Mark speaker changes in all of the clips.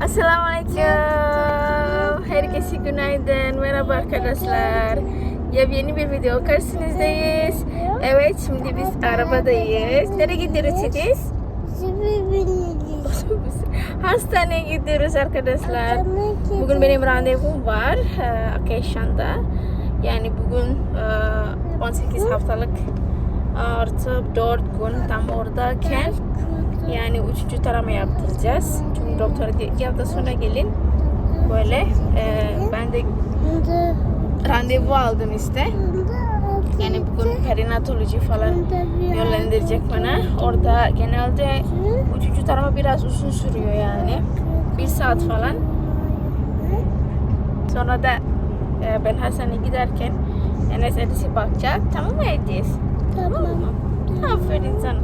Speaker 1: Assalamualaikum. Herkese günaydın. Merhaba arkadaşlar. Yepyeni bir video karşınızdayız. Evet şimdi biz arabadayız. Nereye gidiyoruz siz? Hastaneye gidiyoruz arkadaşlar. Bugün benim randevum var e, Akeşan'da. Yani bugün e, 18 haftalık artı 4 gün tam oradayken yani üçüncü tarama yaptıracağız. Çünkü doktor dedi iki hafta sonra gelin. Böyle e, ben de randevu aldım işte. Yani bugün perinatoloji falan yönlendirecek bana. Orada genelde üçüncü tarama biraz uzun sürüyor yani. Bir saat falan. Sonra da e, ben Hasan'a giderken Enes Edis'i bakacak. Tamam mı Edis? Tamam mı? Aferin sana.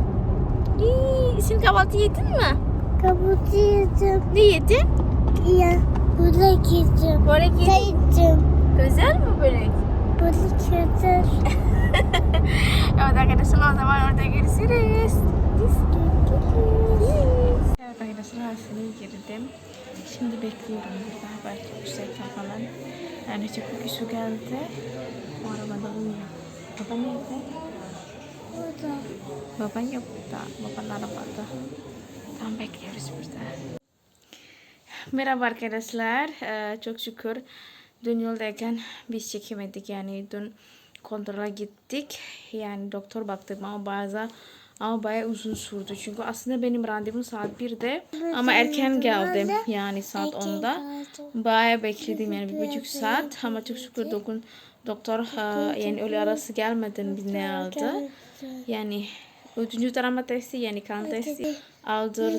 Speaker 1: İyi, kahvaltı yedin mi?
Speaker 2: Kapatacağım.
Speaker 1: Ne yedin?
Speaker 2: Ya, burada gideceğim.
Speaker 1: Börek yedin.
Speaker 2: Sayacağım.
Speaker 1: Güzel mi börek?
Speaker 2: Burada gideceğim.
Speaker 1: Evet arkadaşlar o zaman orada görüşürüz. Evet arkadaşlar hastaneye girdim. Şimdi bekliyorum burada belki yüksekten falan. Yani çok bir geldi. O arabada uyuyor. Baba nerede?
Speaker 2: Burada.
Speaker 1: Baban yok burada. Baban arabada. Tam bekliyoruz burada. Merhaba arkadaşlar. Ee, çok şükür dün yoldayken biz çekemedik. Yani dün kontrola gittik. Yani doktor baktı ama bazı ama bayağı uzun sürdü. Çünkü aslında benim randevum saat 1'de ama erken geldim. Yani saat 10'da. Bayağı bekledim yani bir buçuk saat ama çok şükür dokun doktor e, yani öyle arası gelmeden bizi aldı. Yani üçüncü tarama testi yani kan testi aldı.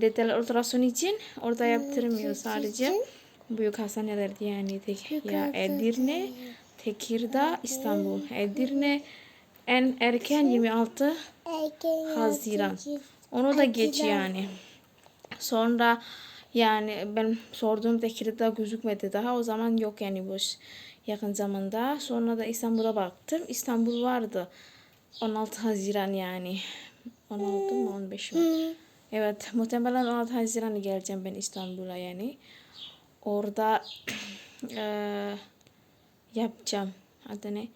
Speaker 1: Detaylı ultrason için orada yaptırmıyor sadece. Büyük hastanelerde yani tek ya Edirne, Tekirdağ, İstanbul. Edirne en erken 26 Haziran. Onu da geç yani. Sonra yani ben sorduğum Tekirdağ gözükmedi daha. O zaman yok yani boş yakın zamanda. Sonra da İstanbul'a baktım. İstanbul vardı. 16 Haziran yani. 16 mı 15 mi? Evet muhtemelen 16 Haziran'a geleceğim ben İstanbul'a yani. Orada eee, yapacağım. Adı ne?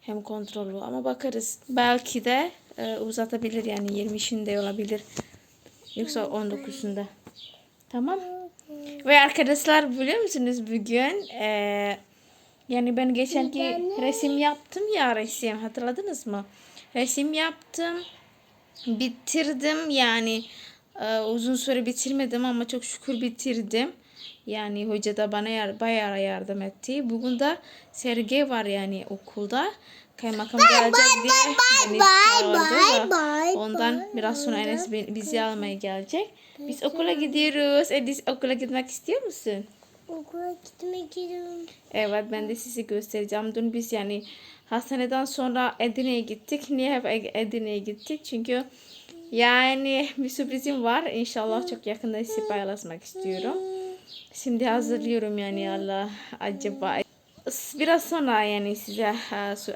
Speaker 1: Hem kontrolü ama bakarız. Belki de e, uzatabilir yani 20'sinde olabilir. Yoksa 19'unda. Tamam. Ve arkadaşlar biliyor musunuz bugün e, yani ben geçenki resim yaptım ya resim hatırladınız mı? Resim yaptım. Bitirdim yani e, uzun süre bitirmedim ama çok şükür bitirdim. Yani hoca da bana yar, bayağı yardım etti. Bugün de sergi var yani okulda. Kaymakam gelecek diye beni çağırdı da ondan biraz sonra Enes bi- bizi almaya gelecek. Biz okula gidiyoruz. Edis okula gitmek istiyor musun?
Speaker 2: Okula gitmek istiyorum.
Speaker 1: Evet ben de sizi göstereceğim. Dün biz yani hastaneden sonra Edirne'ye gittik. Niye hep Edirne'ye gittik? Çünkü yani bir sürprizim var. İnşallah çok yakında sizi paylaşmak istiyorum. Şimdi hazırlıyorum yani Allah acaba. Biraz sonra yani size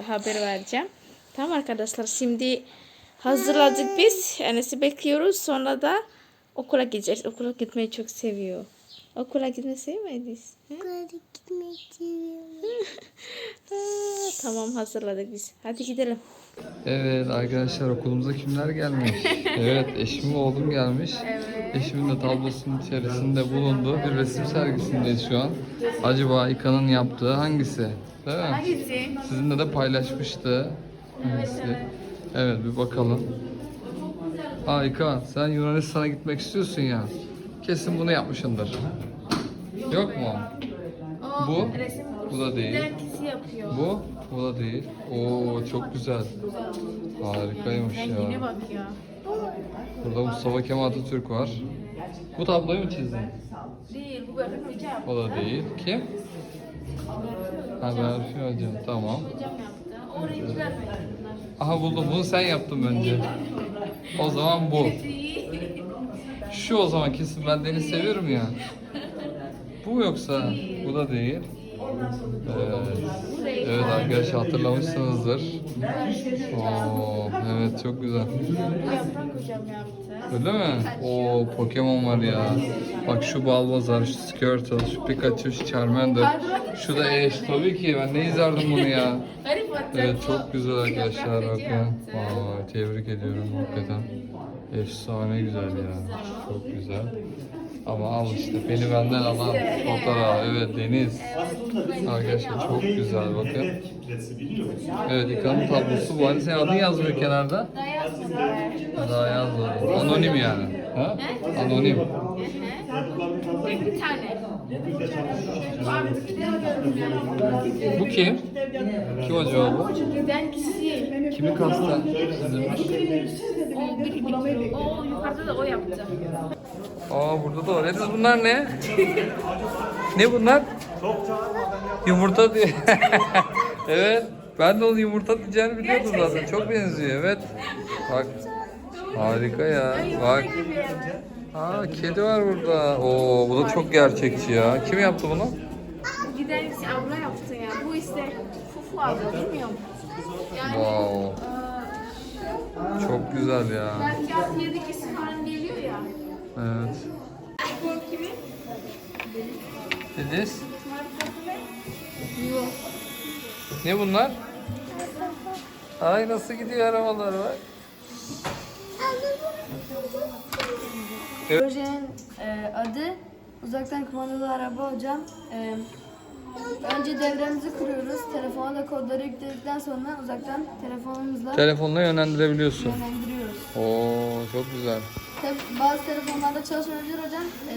Speaker 1: haber vereceğim. Tamam arkadaşlar şimdi hazırladık biz. Enes'i bekliyoruz. Sonra da okula gideceğiz. Okula gitmeyi çok seviyor. Okula gitmeyi sevmediniz.
Speaker 2: Okula gitmek istiyorum.
Speaker 1: Aa, tamam hazırladık biz. Hadi gidelim.
Speaker 3: Evet arkadaşlar okulumuza kimler gelmiş? evet eşim ve oğlum gelmiş. Eşimin de tablosunun içerisinde bulunduğu bir resim sergisindeyiz şu an. Acaba İKA'nın yaptığı hangisi? Değil mi?
Speaker 1: Hangisi?
Speaker 3: Sizinle de paylaşmıştı. Hangisi? Evet bir bakalım. Aa İka sen Yunanistan'a gitmek istiyorsun ya. Kesin bunu yapmışsındır. Yok mu? Bu?
Speaker 1: resim
Speaker 3: Bu da değil.
Speaker 1: Herkesi yapıyor.
Speaker 3: Bu? Bu da değil. Oo çok güzel. Harikaymış
Speaker 1: Rengine
Speaker 3: ya.
Speaker 1: bak ya.
Speaker 3: Burada Mustafa Kemal Atatürk var. Bu tabloyu mu çizdin?
Speaker 1: Değil bu Berfin Hoca yaptı.
Speaker 3: O da değil. Kim? Ha Berfi Hocam. Tamam.
Speaker 1: Hocam yaptı. O renkler.
Speaker 3: Aha buldum. Bunu sen yaptın bence. O zaman bu. Şu o zaman kesin ben Deniz seviyorum ya. Bu yoksa? Bu da değil. Evet. Evet arkadaşlar hatırlamışsınızdır. Oo, evet çok güzel. Öyle mi? Oo Pokemon var ya. Bak şu Balbazar, şu Squirtle, şu Pikachu, şu Charmander. Şu da Ash. Tabii ki ben ne izlerdim bunu ya. Evet çok güzel arkadaşlar bakın. Vay tebrik ediyorum hakikaten. Efsane güzel ya. Çok güzel. Ama al işte beni benden alan fotoğraf. Evet Deniz. Arkadaşlar çok güzel bakın. Evet İka'nın tablosu bu. Hani senin adın yazmıyor kenarda.
Speaker 1: Daha
Speaker 3: yazmadı. Anonim yani. Ha? Anonim. Bu kim? Kim acaba bu?
Speaker 1: Giden kişi.
Speaker 3: Kimi kasta çizilmiş?
Speaker 1: O bir, bir, o yukarıda da o yaptı.
Speaker 3: Aa burada da var. Ediz bunlar ne? ne bunlar? Yumurta diye. evet. Ben de onun yumurta diyeceğini biliyordum zaten. Çok benziyor. Evet. Bak. Harika ya. Bak. Aa kedi var burada. Oo bu da çok gerçekçi ya. Kim yaptı bunu?
Speaker 1: Giden kişi abla yaptı ya. Bu işte Fufu abla bilmiyorum. Yani
Speaker 3: Wow.
Speaker 1: eee,
Speaker 3: Çok güzel ya.
Speaker 1: belki 6-7 kişi falan geliyor ya.
Speaker 3: Evet.
Speaker 1: Bu kimi?
Speaker 3: Ediz.
Speaker 1: Yok.
Speaker 3: Ne bunlar? Ay nasıl gidiyor arabalar bak.
Speaker 4: Projenin e, adı uzaktan kumandalı araba hocam. E, önce devremizi kuruyoruz. Telefona da kodları yükledikten sonra uzaktan telefonumuzla
Speaker 3: Telefonla yönlendirebiliyorsun.
Speaker 4: yönlendiriyoruz.
Speaker 3: Oo çok güzel.
Speaker 4: Tabii bazı telefonlarda çalışmayabilir hocam. E,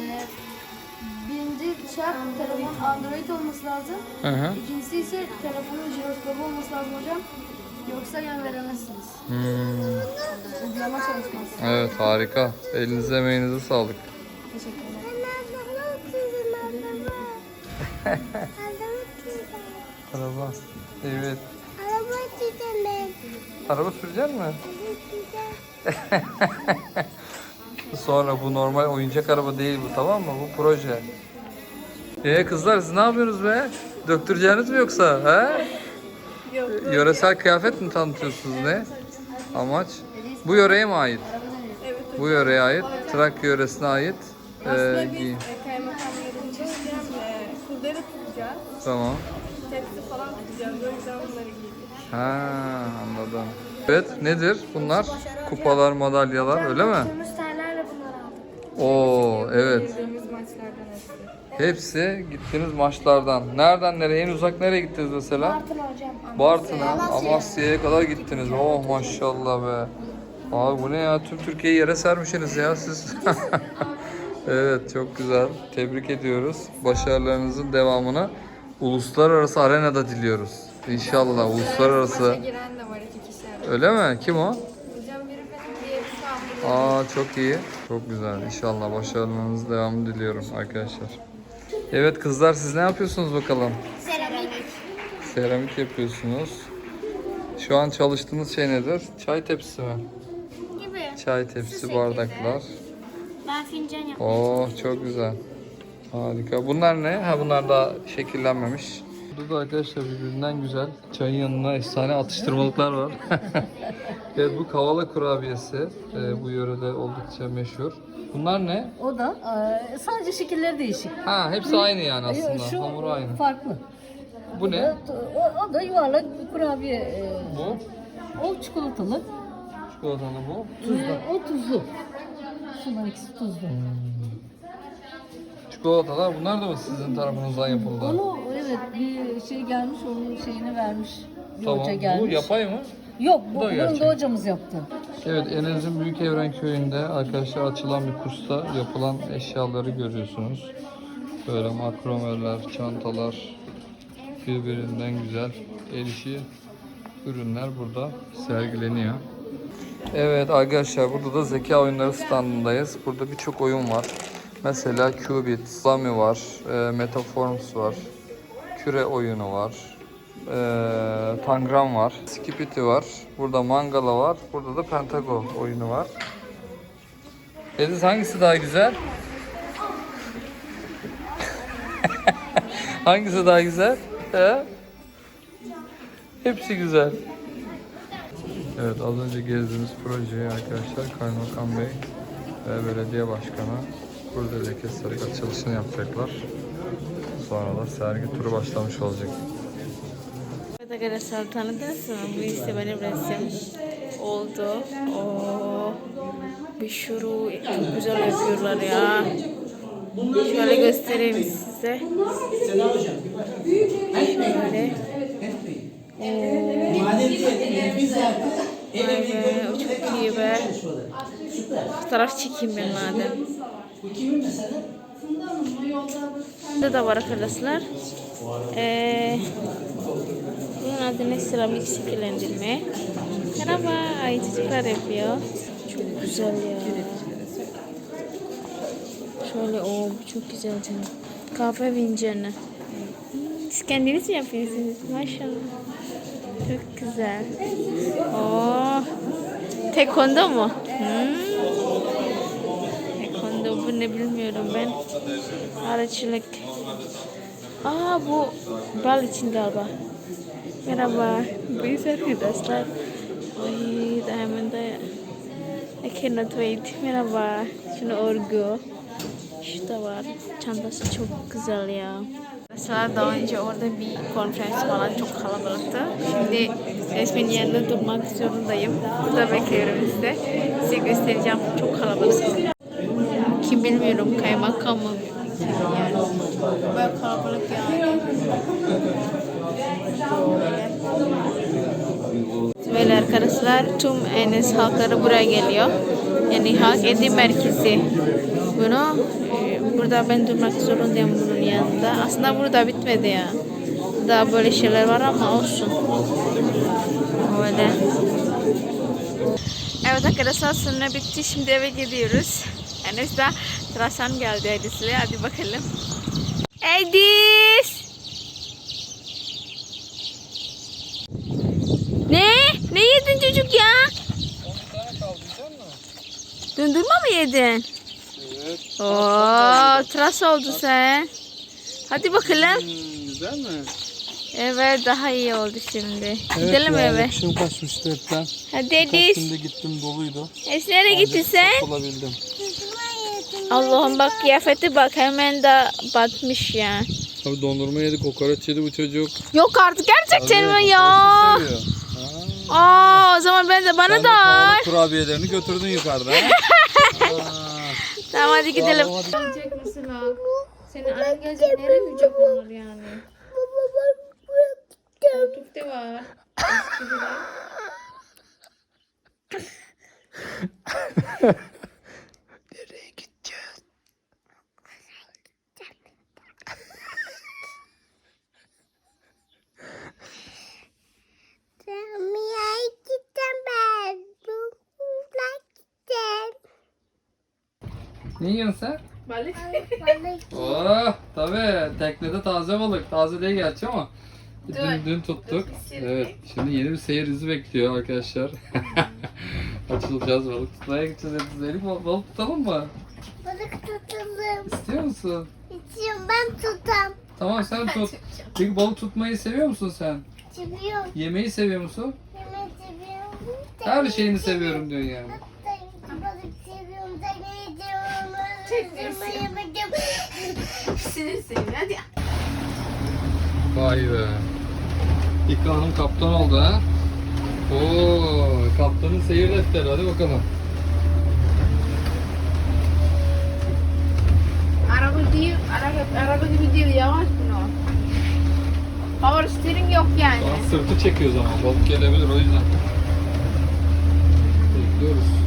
Speaker 4: birinci şart telefon Android olması lazım.
Speaker 3: Hı hı.
Speaker 4: İkincisi ise telefonun jiroskopu olması lazım hocam. Yoksa yön veremezsiniz.
Speaker 3: Hmm.
Speaker 4: Uygulama.
Speaker 3: Evet harika. Elinize emeğinize sağlık.
Speaker 4: Teşekkürler.
Speaker 2: Araba.
Speaker 3: Evet.
Speaker 2: Araba çizdim ben.
Speaker 3: Araba sürecek mi? Sonra bu normal oyuncak araba değil bu tamam mı? Bu proje. Ee kızlar siz ne yapıyorsunuz be? Döktüreceğiniz mi yoksa? He? Yöresel kıyafet mi tanıtıyorsunuz ne? Amaç? Bu yöreye mi ait?
Speaker 1: Evet.
Speaker 3: Bu yöreye ait, Trakya yöresine ait e,
Speaker 1: Aslında biz
Speaker 3: giyim.
Speaker 1: e, kaymakamların çalışacağız. E, kurdele tutacağız.
Speaker 3: Tamam.
Speaker 1: Tepsi falan tutacağız. O yüzden bunları giydik.
Speaker 3: Ha anladım. Evet nedir bunlar? Kupalar, madalyalar öyle mi?
Speaker 2: Terlerle bunları aldık.
Speaker 3: Oo evet.
Speaker 1: Maçlardan. Hepsi
Speaker 3: gittiğiniz maçlardan. Nereden nereye? En uzak nereye gittiniz mesela?
Speaker 2: Bartın hocam.
Speaker 3: Bartın'a, Amasya'ya kadar gittiniz. Oh maşallah be. Abi bu ne ya? Tüm Türkiye'yi yere sermişsiniz ya siz. evet çok güzel. Tebrik ediyoruz. Başarılarınızın devamını uluslararası arenada diliyoruz. İnşallah uluslararası.
Speaker 1: Giren de var iki kişi.
Speaker 3: Öyle mi? Kim o?
Speaker 1: Hocam biri benim, diğeri sağ.
Speaker 3: Aa çok iyi. Çok güzel. İnşallah başarılarınızın devamını diliyorum arkadaşlar. Evet kızlar siz ne yapıyorsunuz bakalım?
Speaker 2: Seramik.
Speaker 3: Seramik yapıyorsunuz. Şu an çalıştığınız şey nedir? Çay tepsisi mi?
Speaker 2: Gibi.
Speaker 3: Çay tepsisi, bardaklar.
Speaker 2: Ben fincan yaptım.
Speaker 3: Oo çok güzel. Harika. Bunlar ne? Ha bunlar daha şekillenmemiş. Burada da arkadaşlar birbirinden güzel. Çayın yanına efsane atıştırmalıklar var. evet bu kavala kurabiyesi. Ee, bu yörede oldukça meşhur. Bunlar ne?
Speaker 5: O da e, sadece şekilleri değişik.
Speaker 3: Ha hepsi aynı yani
Speaker 5: E,
Speaker 3: aslında.
Speaker 5: Şu
Speaker 3: Hamuru aynı.
Speaker 5: farklı.
Speaker 3: Bu ne?
Speaker 5: O, o da yuvarlak kurabiye. e,
Speaker 3: Bu.
Speaker 5: o çikolatalı.
Speaker 3: Çikolatalı bu.
Speaker 5: Tuzlu. o tuzlu. Şunlar ikisi tuzlu.
Speaker 3: Çikolatalar bunlar da mı sizin tarafınızdan yapıldı?
Speaker 5: Onu evet bir şey gelmiş onun şeyini vermiş. Bir
Speaker 3: Tamam.
Speaker 5: hoca
Speaker 3: Bu
Speaker 5: gelmiş.
Speaker 3: yapay mı?
Speaker 5: Yok
Speaker 3: Bu
Speaker 5: bu,
Speaker 3: da
Speaker 5: bunu
Speaker 3: gerçek.
Speaker 5: da hocamız yaptı.
Speaker 3: Evet, Enes'in Büyük Evren Köyü'nde arkadaşlar açılan bir kursta yapılan eşyaları görüyorsunuz. Böyle makromeler, çantalar, birbirinden güzel el işi ürünler burada sergileniyor. Evet arkadaşlar burada da zeka oyunları standındayız. Burada birçok oyun var. Mesela Qubit, Zami var, e, Metaforms var, küre oyunu var, e, Tangram var, Skipiti var, burada Mangala var, burada da Pentago oyunu var. Ediz hangisi daha güzel? Hangisi daha güzel? He? Hepsi güzel. Evet az önce gezdiğimiz projeyi arkadaşlar Kaymakam Bey ve Belediye Başkanı burada leke sarık açılışını yapacaklar. Sonra da sergi turu başlamış olacak.
Speaker 1: Evet arkadaşlar tanıdınız mı? Bu işte benim resim oldu. Oo, bir sürü çok güzel yapıyorlar ya. Şöyle göstereyim size. Şöyle. Oo. Çok iyi be. Fotoğraf çekeyim ben madem. Burada da var arkadaşlar. Ee, bunun adı ne? Seramik şekillendirme. Merhaba. Ay çocuklar yapıyor. Çok güzel ya. Şöyle o çok güzel canım. Kahve fincanı. Siz kendiniz mi yapıyorsunuz? Maşallah. Çok güzel. Oo. Taekwondo mu? Hmm. Ne bilmiyorum ben. Araçlık. Aa bu bal için galiba. Merhaba. Buyurun arkadaşlar. Ay da hemen de I cannot wait. Merhaba. Şunu örgü. Şu da var. Çantası çok güzel ya. Mesela daha önce orada bir konferans falan çok kalabalıktı. Şimdi resmin yanında durmak zorundayım. Burada bekliyorum size. Size göstereceğim. Çok kalabalık. Bilmiyorum. Kaymakam mı? Yani. Bayağı kalabalık yani. Böyle arkadaşlar tüm Enes halkları buraya geliyor. Yani halk eğitim merkezi. Bunu e, burada ben durmak zorundayım bunun yanında. Aslında burada bitmedi ya. Daha böyle şeyler var ama olsun. Öyle. Evet arkadaşlar sonra bitti. Şimdi eve gidiyoruz. Enes de tıraşan geldi Edis'le. Hadi bakalım. Edis! Ne? Ne yedin çocuk ya? Dondurma mı yedin?
Speaker 3: Evet.
Speaker 1: Oo, tıraş oldu sen. Hadi bakalım.
Speaker 3: güzel mi?
Speaker 1: Evet daha iyi oldu şimdi. Gidelim eve.
Speaker 3: Kışım kaçmıştı hepten.
Speaker 1: Hadi Edis.
Speaker 3: Şimdi gittim doluydu.
Speaker 1: Edis nereye gittin sen?
Speaker 3: Olabildim.
Speaker 1: Allah'ım bak kıyafeti bak hemen de batmış ya.
Speaker 3: Tabii dondurma yedi, kokoreç yedi bu çocuk.
Speaker 1: Yok artık gerçekten mi ya? Aa o zaman ben de bana
Speaker 3: Sen de
Speaker 1: da al.
Speaker 3: kurabiyelerini götürdün yukarıda. ha?
Speaker 1: Tamam hadi gidelim.
Speaker 3: Hadi.
Speaker 1: Gelecek mesela. Senin annen gelecek nereye gidecek onlar yani? Koltukta var. Eskidi de.
Speaker 3: Ne yiyorsun sen?
Speaker 1: Balık.
Speaker 3: Oh tabii teknede taze balık. Taze değil gerçi ama dün, dün tuttuk. Evet şimdi yeni bir seyir izi bekliyor arkadaşlar. Açılacağız balık tutmaya gideceğiz. Bal- balık tutalım mı?
Speaker 2: Balık tutalım.
Speaker 3: İstiyor musun?
Speaker 2: İçiyorum ben tutam.
Speaker 3: Tamam sen tut. Peki balık tutmayı seviyor musun sen?
Speaker 2: Seviyorum.
Speaker 3: Yemeği seviyor musun?
Speaker 2: Yemek seviyorum.
Speaker 3: Her şeyini seviyorum diyorsun yani.
Speaker 1: Hadi.
Speaker 3: Vay be. İlk hanım kaptan oldu ha. Oo, kaptanın seyir defteri hadi bakalım.
Speaker 1: Araba değil, araba, araba gibi değil yavaş bunu. Power steering yok yani.
Speaker 3: Daha sırtı çekiyor zaman. Balık gelebilir o yüzden. Bekliyoruz.